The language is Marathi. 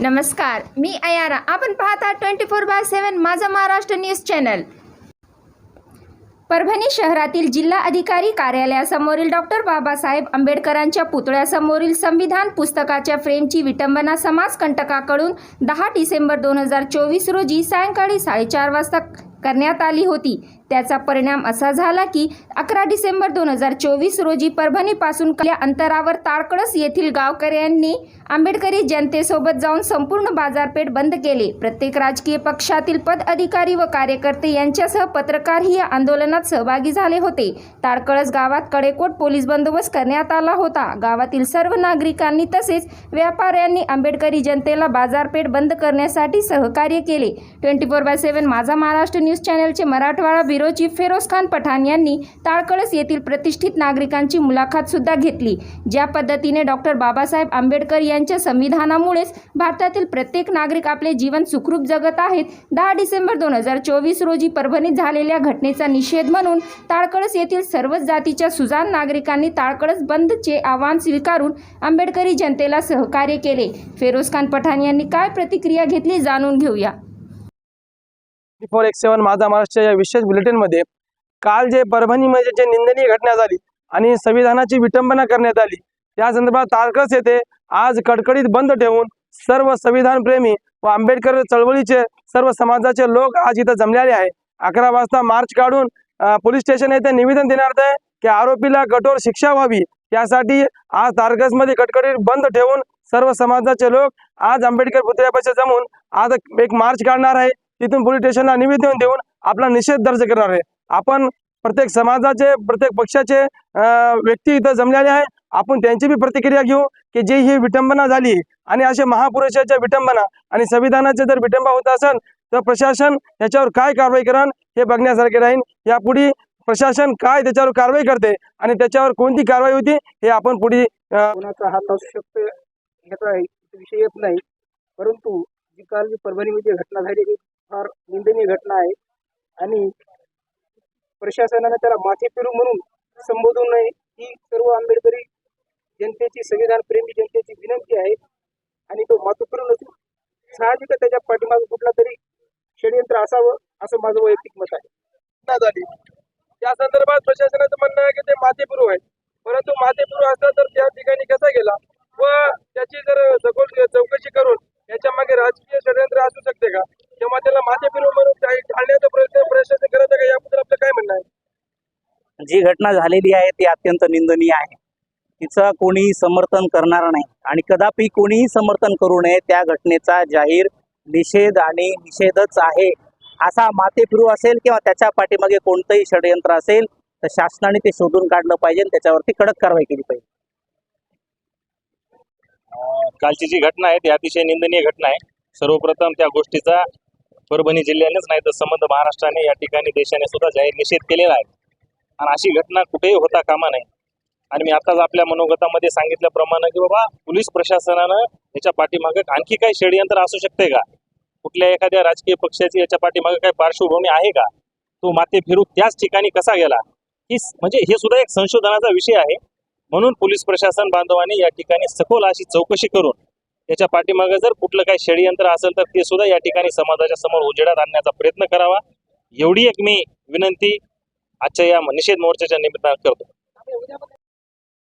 नमस्कार मी अयारा. आपण पाहता ट्वेंटी फोर बाय सेवन माझा महाराष्ट्र न्यूज चॅनल. परभणी शहरातील जिल्हा अधिकारी कार्यालयासमोरील डॉक्टर बाबासाहेब आंबेडकरांच्या पुतळ्यासमोरील संविधान पुस्तकाच्या फ्रेमची विटंबना समाजकंटकाकडून दहा डिसेंबर दोन हजार चोवीस रोजी सायंकाळी साडेचार वाजता करण्यात आली होती. त्याचा परिणाम असा झाला की अकरा डिसेंबर दोन हजार चोवीस रोजी परभणीपासून कल्या अंतरावर ताडकळस येथील गावकऱ्यांनी आंबेडकरी जनतेसोबत जाऊन संपूर्ण बाजारपेठ बंद केले. प्रत्येक राजकीय पक्षातील पदाधिकारी व कार्यकर्ते यांच्यासह पत्रकारही या आंदोलनात सहभागी झाले होते. ताडकळस गावात कडेकोट पोलीस बंदोबस्त करण्यात आला होता. गावातील सर्व नागरिकांनी तसेच व्यापाऱ्यांनी आंबेडकरी जनतेला बाजारपेठ बंद करण्यासाठी सहकार्य केले. ट्वेंटी फोर बाय सेवन माझा महाराष्ट्र न्यूज चॅनलचे मराठवाडा ब्युरो चीफ फेरोज खान पठाण यांनी ताळकळस येथील प्रतिष्ठित नागरिकांची मुलाखत सुद्धा घेतली. ज्या पद्धतीने डॉक्टर बाबासाहेब आंबेडकर यांच्या संविधानामुळेच भारतातील प्रत्येक नागरिक आपले जीवन सुखरूप जगत आहेत दहा डिसेंबर दोन हजार चोवीस रोजी परभणीत झालेल्या घटनेचा निषेध म्हणून ताळकळस येथील सर्वच जातीच्या सुजाण नागरिकांनी ताळकळस बंदचे आव्हान स्वीकारून आंबेडकरी जनतेला सहकार्य केले. फेरोज खान पठाण यांनी काय प्रतिक्रिया घेतली जाणून घेऊया. फोर एक्स सेवन माझा महाराष्ट्र या विशेष बुलेटिनमध्ये काल जे परभणीमध्ये जे निंदनीय घटना झाली आणि संविधानाची विटंबना करण्यात आली त्या संदर्भात तारकस येथे आज कडकडीत बंद ठेवून सर्व संविधान प्रेमी व आंबेडकर चळवळीचे सर्व समाजाचे लोक आज इथं जमलेले आहे. अकरा वाजता मार्च काढून पोलीस स्टेशन येथे निवेदन देण्यात आहे की आरोपीला कठोर शिक्षा व्हावी. त्यासाठी आज तारकसमध्ये कडकडीत बंद ठेवून सर्व समाजाचे लोक आज आंबेडकर पुतळ्यापाशी जमून आज एक मार्च काढणार आहे. तिथून पोलीस स्टेशनला निवेदन देऊन आपला निषेध दर्ज करणार आहे. आपण प्रत्येक समाजाचे प्रत्येक पक्षाचे व्यक्ती इथं जमलेले आहे आपण त्यांची बी प्रतिक्रिया घेऊ की जे ही विटंबना झाली आणि असे महापुरुषाच्या विटंबना आणि संविधानाचे जर विटंबा होत असेल तर प्रशासन याच्यावर काय कारवाई करण हे बघण्यासारखे राहील यापुढे प्रशासन काय त्याच्यावर कारवाई करते आणि त्याच्यावर कोणती कारवाई होती हे आपण पुढे कोणाचा हात असू शकतो विषय येत नाही. परंतु जी काल परभणीमध्ये घटना झाली फार निंदनीय घटना आहे. आणि प्रशासनाने त्याला माथे फिरू म्हणून संबोधू नये ही सर्व आंबेडकरी जनतेची संविधान प्रेमी जनतेची विनंती आहे. आणि तो माथे फिरू नसून साहजिक त्याच्या पाठीमागे कुठला तरी षडयंत्र असावं असं माझं वैयक्तिक मत आहे. झाली. त्या संदर्भात प्रशासनाचं म्हणणं आहे की ते माथेपुरू आहे. परंतु माथेपुरू असला तर त्या ठिकाणी कसा गेला? व त्याची जर सखोल चौकशी करून याच्या मागे राजकीय षडयंत्र असू शकते का तेव्हा त्याला माथेपुरू म्हणून काही टाळण्याचा प्रयत्न प्रशासन करत आहे का याबद्दल आपलं काय म्हणणं आहे जी घटना झालेली आहे ती अत्यंत निंदनीय आहे. तिचं कोणी समर्थन करणार नाही आणि कदापि कोणीही समर्थन करू नये त्या घटनेचा जाहीर निषेध आणि निषेधच आहे. असा माते असेल किंवा त्याच्या पाठीमागे कोणतंही षडयंत्र असेल तर शासनाने ते शोधून काढलं पाहिजे त्याच्यावरती कडक कारवाई केली पाहिजे. कालची जी घटना आहे ती अतिशय निंदनीय घटना आहे. सर्वप्रथम त्या गोष्टीचा परभणी जिल्ह्यानेच नाही तर संबंध महाराष्ट्राने या ठिकाणी देशाने सुद्धा जाहीर निषेध केलेला आहे. आणि अशी घटना कुठेही होता कामा नये. आणि मी आताच आपल्या मनोगतामध्ये सांगितल्याप्रमाणे की बाबा पोलीस प्रशासनानं याच्या पाठीमागे आणखी काही षडयंत्र असू शकते का? कुठल्या एखाद्या राजकीय पक्षाची याच्या पाठीमागे काही पार्श्वभूमी आहे का? तो माते फिरू त्याच ठिकाणी कसा गेला? ही म्हणजे हे सुद्धा एक संशोधनाचा विषय आहे. म्हणून पोलीस प्रशासन बांधवांनी या ठिकाणी सखोल अशी चौकशी करून याच्या पाठीमागे जर कुठलं काही षडयंत्र असेल तर ते सुद्धा या ठिकाणी समाजाच्या समोर उजेडात आणण्याचा प्रयत्न करावा. एवढी एक मी विनंती आजच्या या निषेध मोर्चाच्या निमित्तानं करतो.